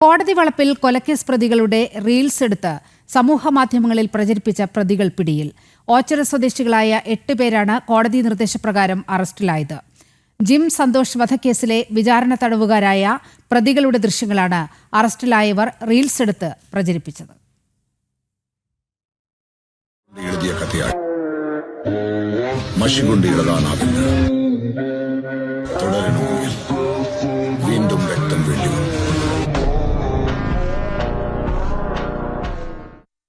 കോടതി വളപ്പിൽ കൊലക്കേസ് പ്രതികളുടെ റീൽസ് എടുത്ത് സമൂഹമാധ്യമങ്ങളിൽ പ്രചരിപ്പിച്ച പ്രതികൾ പിടിയിൽ. ഓച്ചിറ സ്വദേശികളായ എട്ട് പേരാണ് കോടതി നിർദ്ദേശപ്രകാരം അറസ്റ്റിലായത്. ജിം സന്തോഷ് വധക്കേസിലെ വിചാരണ തടവുകാരായ പ്രതികളുടെ ദൃശ്യങ്ങളാണ് അറസ്റ്റിലായവർ റീൽസ് എടുത്ത് പ്രചരിപ്പിച്ചത്. എഴുതിയ കൊണ്ട് എഴുതാനാവില്ല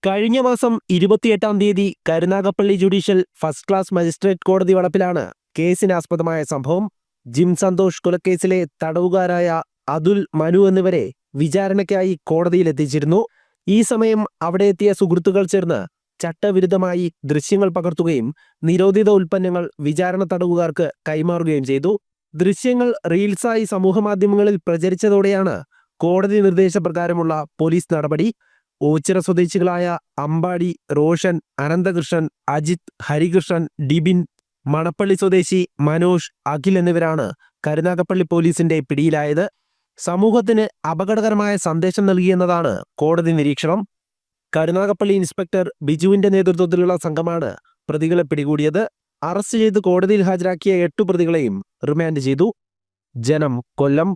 കഴിഞ്ഞ മാസം ഇരുപത്തിയെട്ടാം തീയതി Karunagappally judicial first class magistrate കോടതി വളപ്പിലാണ് കേസിനാസ്പദമായ സംഭവം. ജിം സന്തോഷ് കൊലക്കേസിലെ തടവുകാരായ അതുൽ മനു എന്നിവരെ വിചാരണയ്ക്കായി കോടതിയിലെത്തിച്ചിരുന്നു. ഈ സമയം അവിടെ എത്തിയ സുഹൃത്തുക്കൾ ചേർന്ന് ചട്ടവിരുദ്ധമായി ദൃശ്യങ്ങൾ പകർത്തുകയും നിരോധിത ഉൽപ്പന്നങ്ങൾ വിചാരണ തടവുകാർക്ക് കൈമാറുകയും ചെയ്തു. ദൃശ്യങ്ങൾ റീൽസായി സമൂഹമാധ്യമങ്ങളിൽ പ്രചരിച്ചതോടെയാണ് കോടതി നിർദ്ദേശപ്രകാരമുള്ള പോലീസ് നടപടി. ഓച്ചിറ സ്വദേശികളായ അമ്പാടി റോഷൻ അനന്തകൃഷ്ണൻ അജിത് ഹരികൃഷ്ണൻ ഡിബിൻ മണപ്പള്ളി സ്വദേശി മനോജ് അഖിൽ എന്നിവരാണ് കരുനാഗപ്പള്ളി പോലീസിന്റെ പിടിയിലായത്. സമൂഹത്തിന് അപകടകരമായ സന്ദേശം നൽകിയെന്നതാണ് കോടതി നിരീക്ഷണം. കരുനാഗപ്പള്ളി ഇൻസ്പെക്ടർ ബിജുവിന്റെ നേതൃത്വത്തിലുള്ള സംഘമാണ് പ്രതികളെ പിടികൂടിയത്. അറസ്റ്റ് ചെയ്ത് കോടതിയിൽ ഹാജരാക്കിയ എട്ടു പ്രതികളെയും റിമാൻഡ് ചെയ്തു. ജനം കൊല്ലം.